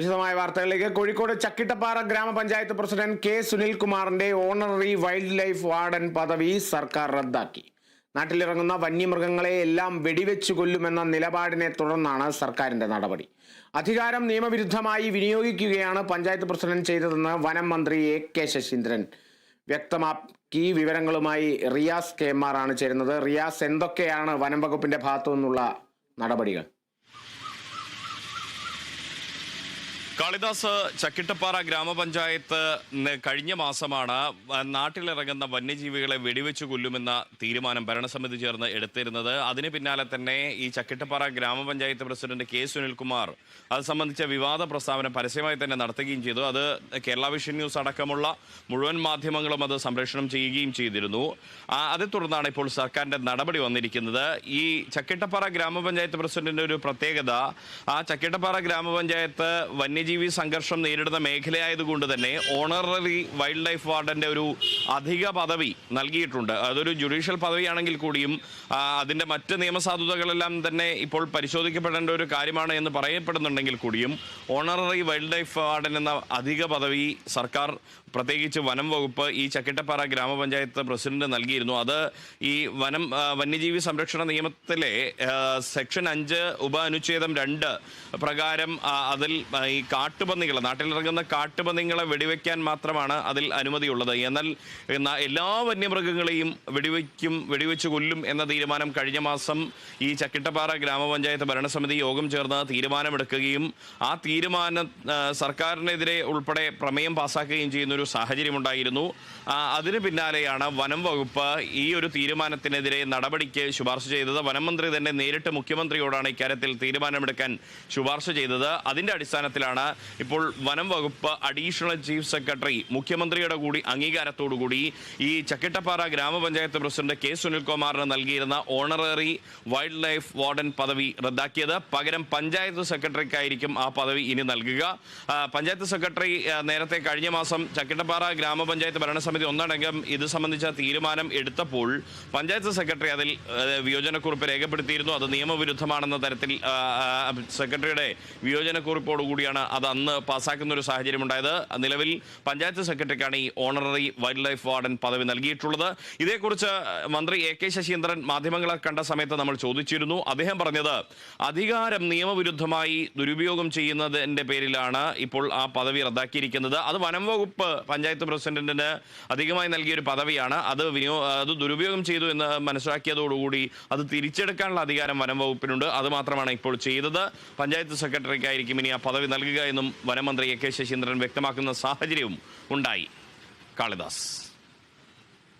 വിശദമായ വാർത്തകളിലേക്ക് കോഴിക്കോട് ചക്കിട്ടപ്പാറ ഗ്രാമപഞ്ചായത്ത് പ്രസിഡന്റ് കെ സുനിൽകുമാറിന്റെ ഓണററി വൈൽഡ് ലൈഫ് വാർഡൻ പദവി സർക്കാർ റദ്ദാക്കി. നാട്ടിലിറങ്ങുന്ന വന്യമൃഗങ്ങളെ എല്ലാം വെടിവെച്ചു കൊല്ലുമെന്ന നിലപാടിനെ തുടർന്നാണ് സർക്കാരിന്റെ നടപടി. അധികാരം നിയമവിരുദ്ധമായി വിനിയോഗിക്കുകയാണ് പഞ്ചായത്ത് പ്രസിഡന്റ് ചെയ്തതെന്ന് വനം മന്ത്രി എ കെ ശശീന്ദ്രൻ. വ്യക്തമാക്കി വിവരങ്ങളുമായി റിയാസ് കെ എം ആണ് ചേരുന്നത്. റിയാസ് എന്തൊക്കെയാണ് വനം വകുപ്പിന്റെ ഭാഗത്തു നിന്നുള്ള നടപടികൾ? കാളിദാസ് ചക്കിട്ടപ്പാറ ഗ്രാമപഞ്ചായത്ത് കഴിഞ്ഞ മാസമാണ് നാട്ടിലിറങ്ങുന്ന വന്യജീവികളെ വെടിവെച്ച് കൊല്ലുമെന്ന തീരുമാനം ഭരണസമിതി ചേർന്ന് എടുത്തിരുന്നത്. അതിന് പിന്നാലെ തന്നെ ഈ ചക്കിട്ടപ്പാറ ഗ്രാമപഞ്ചായത്ത് പ്രസിഡന്റ് കെ സുനിൽകുമാർ അത് സംബന്ധിച്ച വിവാദ പ്രസ്താവന പരസ്യമായി തന്നെ നടത്തുകയും ചെയ്തു. അത് കേരള വിഷൻ ന്യൂസ് അടക്കമുള്ള മുഴുവൻ മാധ്യമങ്ങളും അത് സംപ്രേഷണം ചെയ്യുകയും ചെയ്തിരുന്നു. അതേ തുടർന്നാണ് ഇപ്പോൾ സർക്കാരിന്റെ നടപടി വന്നിരിക്കുന്നത്. ഈ ചക്കിട്ടപ്പാറ ഗ്രാമപഞ്ചായത്ത് പ്രസിഡന്റിന്റെ ഒരു പ്രത്യേകത ആ ചക്കിട്ടപ്പാറ ഗ്രാമപഞ്ചായത്ത് വന്യജീവി സംഘർഷം നേരിടുന്ന മേഖലയായതുകൊണ്ട് തന്നെ ഓണററി വൈൽഡ് ലൈഫ് വാർഡന്റെ ഒരു അധിക പദവി നൽകിയിട്ടുണ്ട്. അതൊരു ജുഡീഷ്യൽ പദവിയാണെങ്കിൽ കൂടിയും അതിന്റെ മറ്റ് നിയമസാധുതകളെല്ലാം തന്നെ ഇപ്പോൾ പരിശോധിക്കപ്പെടേണ്ട ഒരു കാര്യമാണ് എന്ന് പറയപ്പെടുന്നുണ്ടെങ്കിൽ കൂടിയും ഓണററി വൈൽഡ് ലൈഫ് വാർഡൻ എന്ന അധിക പദവി സർക്കാർ പ്രത്യേകിച്ച് വനം വകുപ്പ് ഈ ചക്കിട്ടപ്പാറ ഗ്രാമപഞ്ചായത്ത് പ്രസിഡന്റ് നൽകിയിരുന്നു. അത് ഈ വനം വന്യജീവി സംരക്ഷണ നിയമത്തിലെ സെക്ഷൻ അഞ്ച് ഉപ അനുച്ഛേദം രണ്ട് പ്രകാരം അതിൽ ഈ കാട്ടുപന്നികൾ നാട്ടിലിറങ്ങുന്ന കാട്ടുപന്നികളെ വെടിവെക്കാൻ മാത്രമാണ് അതിൽ അനുമതിയുള്ളത്. എന്നാൽ എല്ലാ വന്യമൃഗങ്ങളെയും വെടിവെക്കും വെടിവെച്ച് കൊല്ലും എന്ന തീരുമാനം കഴിഞ്ഞ മാസം ഈ ചക്കിട്ടപ്പാറ ഗ്രാമപഞ്ചായത്ത് ഭരണസമിതി യോഗം ചേർന്ന് തീരുമാനമെടുക്കുകയും ആ തീരുമാനം സർക്കാരിനെതിരെ ഉൾപ്പെടെ പ്രമേയം പാസാക്കുകയും ചെയ്യുന്ന ഒരു സാഹചര്യമുണ്ടായിരുന്നു അതിന് പിന്നാലെയാണ് വനം വകുപ്പ് ഈ ഒരു തീരുമാനത്തിനെതിരെ നടപടിക്ക് ശുപാർശ ചെയ്തത്. വനം മന്ത്രി തന്നെ നേരിട്ട് മുഖ്യമന്ത്രിയോടാണ് ഇക്കാര്യത്തിൽ തീരുമാനമെടുക്കാൻ ശുപാർശ ചെയ്തത്. അതിന്റെ അടിസ്ഥാനത്തിലാണ് ഇപ്പോൾ വനം വകുപ്പ് അഡീഷണൽ ചീഫ് സെക്രട്ടറി മുഖ്യമന്ത്രിയുടെ കൂടി അംഗീകാരത്തോടുകൂടി ഈ ചക്കിട്ടപ്പാറ ഗ്രാമപഞ്ചായത്ത് പ്രസിഡന്റ് കെ സുനിൽകുമാറിന് നൽകിയിരുന്ന ഓണററി വൈൽഡ് ലൈഫ് വാർഡൻ പദവി റദ്ദാക്കിയത്. പകരം പഞ്ചായത്ത് സെക്രട്ടറിക്കായിരിക്കും ആ പദവി ഇനി നൽകുക. പഞ്ചായത്ത് സെക്രട്ടറി നേരത്തെ കഴിഞ്ഞ മാസം ചക്കിട്ടപ്പാറ ഗ്രാമപഞ്ചായത്ത് ഭരണസമിതി ഒന്നടങ്കം ഇത് സംബന്ധിച്ച തീരുമാനം എടുത്തപ്പോൾ പഞ്ചായത്ത് സെക്രട്ടറി അതിൽ വിയോജനക്കുറിപ്പ് രേഖപ്പെടുത്തിയിരുന്നു. അത് നിയമവിരുദ്ധമാണെന്ന തരത്തിൽ സെക്രട്ടറിയുടെ വിയോജനക്കുറിപ്പോട് കൂടിയാണ് അത് അന്ന് പാസ്സാക്കുന്ന ഒരു സാഹചര്യം ഉണ്ടായത് നിലവിൽ പഞ്ചായത്ത് സെക്രട്ടറിക്കാണ് ഈ ഓണററി വൈൽഡ് ലൈഫ് വാർഡൻ പദവി നൽകിയിട്ടുള്ളത്. ഇതേക്കുറിച്ച് മന്ത്രി എ കെ ശശീന്ദ്രൻ മാധ്യമങ്ങളെ കണ്ട സമയത്ത് നമ്മൾ ചോദിച്ചിരുന്നു. അദ്ദേഹം പറഞ്ഞത് അധികാരം നിയമവിരുദ്ധമായി ദുരുപയോഗം ചെയ്യുന്നതിന്റെ പേരിലാണ് ഇപ്പോൾ ആ പദവി റദ്ദാക്കിയിരിക്കുന്നത്. അത് വനം വകുപ്പ് പഞ്ചായത്ത് പ്രസിഡന്റിന് അധികമായി നൽകിയ ഒരു പദവിയാണ്. അത് വിനിയോ അത് ദുരുപയോഗം ചെയ്തു എന്ന് മനസ്സിലാക്കിയതോടുകൂടി അത് തിരിച്ചെടുക്കാനുള്ള അധികാരം വനം വകുപ്പിനുണ്ട്. അത് മാത്രമാണ് ഇപ്പോൾ ചെയ്തത്. പഞ്ചായത്ത് സെക്രട്ടറിക്കായിരിക്കും ഇനി ആ പദവി നൽകുക എന്നും വനമന്ത്രി എ കെ ശശീന്ദ്രൻ വ്യക്തമാക്കുന്ന സാഹചര്യവും ഉണ്ടായി. കാളിദാസ്.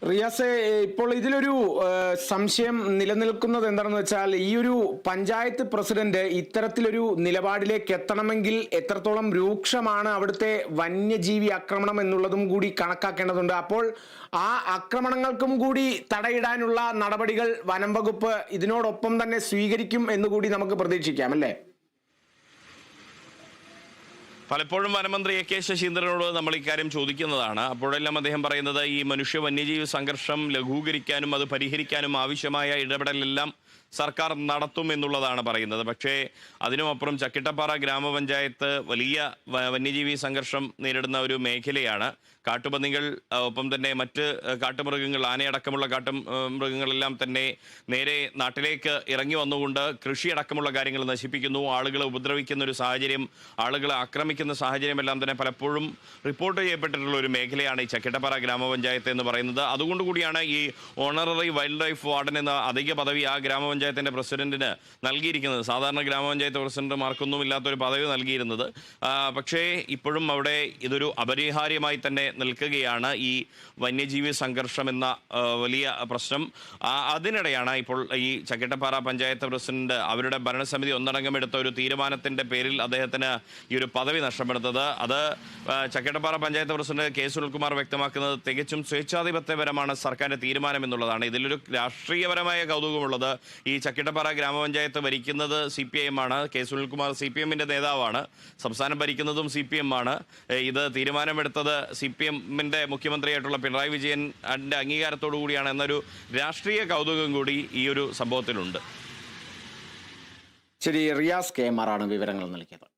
റിയാസെ ഇപ്പോൾ ഇതിലൊരു സംശയം നിലനിൽക്കുന്നത് എന്താണെന്ന് വെച്ചാൽ ഈ ഒരു പഞ്ചായത്ത് പ്രസിഡന്റ് ഇത്തരത്തിലൊരു നിലപാടിലേക്ക് എത്തണമെങ്കിൽ എത്രത്തോളം രൂക്ഷമാണ് അവിടുത്തെ വന്യജീവി ആക്രമണം എന്നുള്ളതും കൂടി കണക്കാക്കേണ്ടതുണ്ട്. അപ്പോൾ ആ ആക്രമണങ്ങൾക്കും കൂടി തടയിടാനുള്ള നടപടികൾ വനം വകുപ്പ് ഇതിനോടൊപ്പം തന്നെ സ്വീകരിക്കും എന്നുകൂടി നമുക്ക് പ്രതീക്ഷിക്കാം അല്ലേ? പലപ്പോഴും വനമന്ത്രി എ കെ ശശീന്ദ്രനോട് നമ്മൾ ഇക്കാര്യം ചോദിക്കുന്നതാണ്. അപ്പോഴെല്ലാം അദ്ദേഹം പറയുന്നത് ഈ മനുഷ്യ വന്യജീവി സംഘർഷം ലഘൂകരിക്കാനും അത് പരിഹരിക്കാനും ആവശ്യമായ ഇടപെടലെല്ലാം സർക്കാർ നടത്തും എന്നുള്ളതാണ് പറയുന്നത്. പക്ഷേ അതിനുമപ്പുറം ചക്കിട്ടപ്പാറ ഗ്രാമപഞ്ചായത്ത് വലിയ വന്യജീവി സംഘർഷം നേരിടുന്ന ഒരു മേഖലയാണ്. കാട്ടുപന്നികൾ ഒപ്പം തന്നെ മറ്റ് കാട്ടുമൃഗങ്ങൾ ആനയടക്കമുള്ള കാട്ടു മൃഗങ്ങളെല്ലാം തന്നെ നേരെ നാട്ടിലേക്ക് ഇറങ്ങി വന്നുകൊണ്ട് കൃഷിയടക്കമുള്ള കാര്യങ്ങൾ നശിപ്പിക്കുന്നു. ആളുകളെ ഉപദ്രവിക്കുന്ന ഒരു സാഹചര്യം ആളുകളെ ആക്രമിക്കുന്ന സാഹചര്യം എല്ലാം തന്നെ പലപ്പോഴും റിപ്പോർട്ട് ചെയ്യപ്പെട്ടിട്ടുള്ള ഒരു മേഖലയാണ് ഈ ചക്കിട്ടപ്പാറ ഗ്രാമപഞ്ചായത്ത് എന്ന് പറയുന്നത്. അതുകൊണ്ട് കൂടിയാണ് ഈ ഓണററി വൈൽഡ് ലൈഫ് വാർഡൻ എന്ന അധിക പദവി ആ ഗ്രാമപഞ്ചായത്തിന്റെ പ്രസിഡന്റിന് നൽകിയിരിക്കുന്നത്. സാധാരണ ഗ്രാമപഞ്ചായത്ത് പ്രസിഡന്റുമാർക്കൊന്നും ഇല്ലാത്തൊരു പദവി നൽകിയിരുന്നത്. പക്ഷേ ഇപ്പോഴും അവിടെ ഇതൊരു അപരിഹാര്യമായി തന്നെ നിൽക്കുകയാണ് ഈ വന്യജീവി സംഘർഷം എന്ന വലിയ പ്രശ്നം. അതിനിടെയാണ് ഇപ്പോൾ ഈ ചക്കിട്ടപ്പാറ പഞ്ചായത്ത് പ്രസിഡന്റ് അവരുടെ ഭരണസമിതി ഒന്നടങ്കം എടുത്ത ഒരു തീരുമാനത്തിന്റെ പേരിൽ അദ്ദേഹത്തിന് ഈ ഒരു പദവി നഷ്ടപ്പെടുന്നത് അത് ചക്കിട്ടപ്പാറ പഞ്ചായത്ത് പ്രസിഡന്റ് കെ സുനിൽകുമാർ വ്യക്തമാക്കുന്നത് തികച്ചും സ്വേച്ഛാധിപത്യപരമാണ് സർക്കാരിന്റെ തീരുമാനം എന്നുള്ളതാണ് ഇതിലൊരു രാഷ്ട്രീയപരമായ കൗതുകമുള്ളത് ചക്കിട്ടപ്പാറ ഗ്രാമപഞ്ചായത്ത് ഭരിക്കുന്നത് സി പി ഐ എം ആണ്. കെ സുനിൽകുമാർ സി പി എമ്മിന്റെ നേതാവാണ്. സംസ്ഥാനം ഭരിക്കുന്നതും സി പി എം ആണ്. ഇത് തീരുമാനമെടുത്തത് സി പി എമ്മിന്റെ മുഖ്യമന്ത്രിയായിട്ടുള്ള പിണറായി വിജയൻ അതിന്റെ അംഗീകാരത്തോടു കൂടിയാണ് എന്നൊരു രാഷ്ട്രീയ കൗതുകം കൂടി ഈ ഒരു സംഭവത്തിലുണ്ട്. ശരി റിയാസ് കെ എം വിവരങ്ങൾ നൽകിയത്.